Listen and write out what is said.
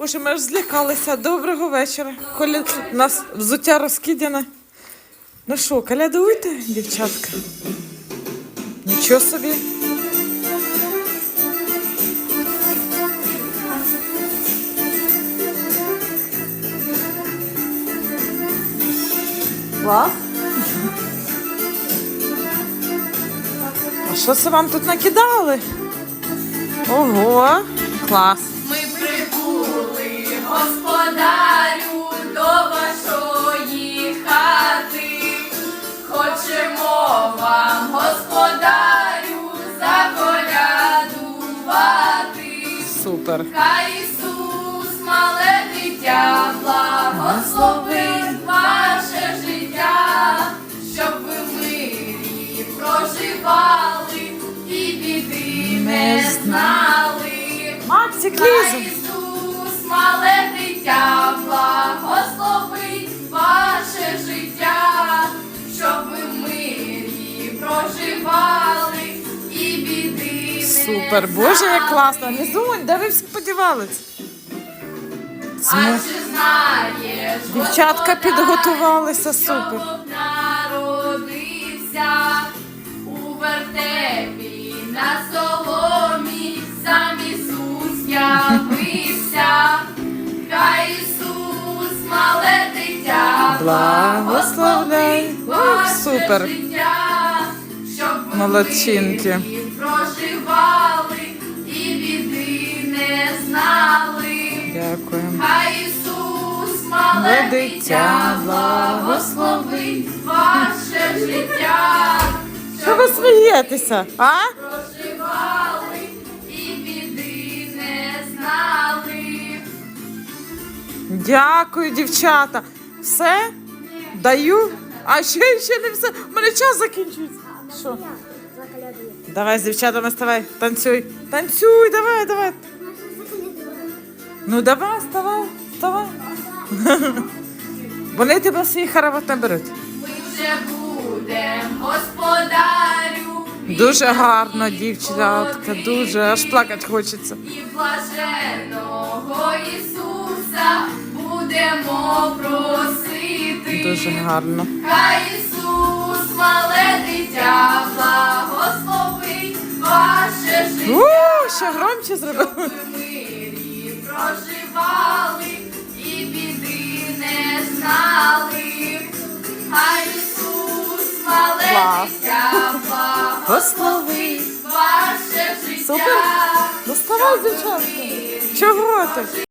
Боже, ми аж злякалися. Доброго вечора. Коля... У нас взуття розкидане. Ну що, колядуйте, дівчатка? Нічого собі. Клас. А що це вам тут накидали? Ого, клас. Господарю, до вашої хати. Хочемо вам, господарю, заколядувати. Супер. Хай Ісус, мале дитя, благословить ваше життя, щоб ви в мирі проживали і біди не знали. Максик, Хай. Ісус, мале Супер. Боже, як класно. Низунь, де ви всі подівались? Дівчатка підготувалися, супер. Народився у вертепі на соломі, сам Ісус явився, хай Ісус, мале дитя, ваше супер. Молодчинки. Дитя, благословить ваше життя, Що ви смієтеся? А? проживали і біди не знали. Дякую, дівчата. Все? Даю? А ще, ще не все. У мене час закінчується. Що? Давай з дівчатами ставай, танцюй. Танцюй, давай, давай. Ну давай, вставай, вставай. Вони тебе свій не беруть. Ми вже будем, господарю. Дуже гарно, дівчатка, дуже, аж плакати хочеться. І блаженого Ісуса будемо просити. Дуже гарно. Хай Ісус, мале дитя, благословить ваше життя, У, ще громче щоб зробив. ви в мирі проживали і біди благословить ваше життя. Супер. Доставай, в дівчатка. Чого ти?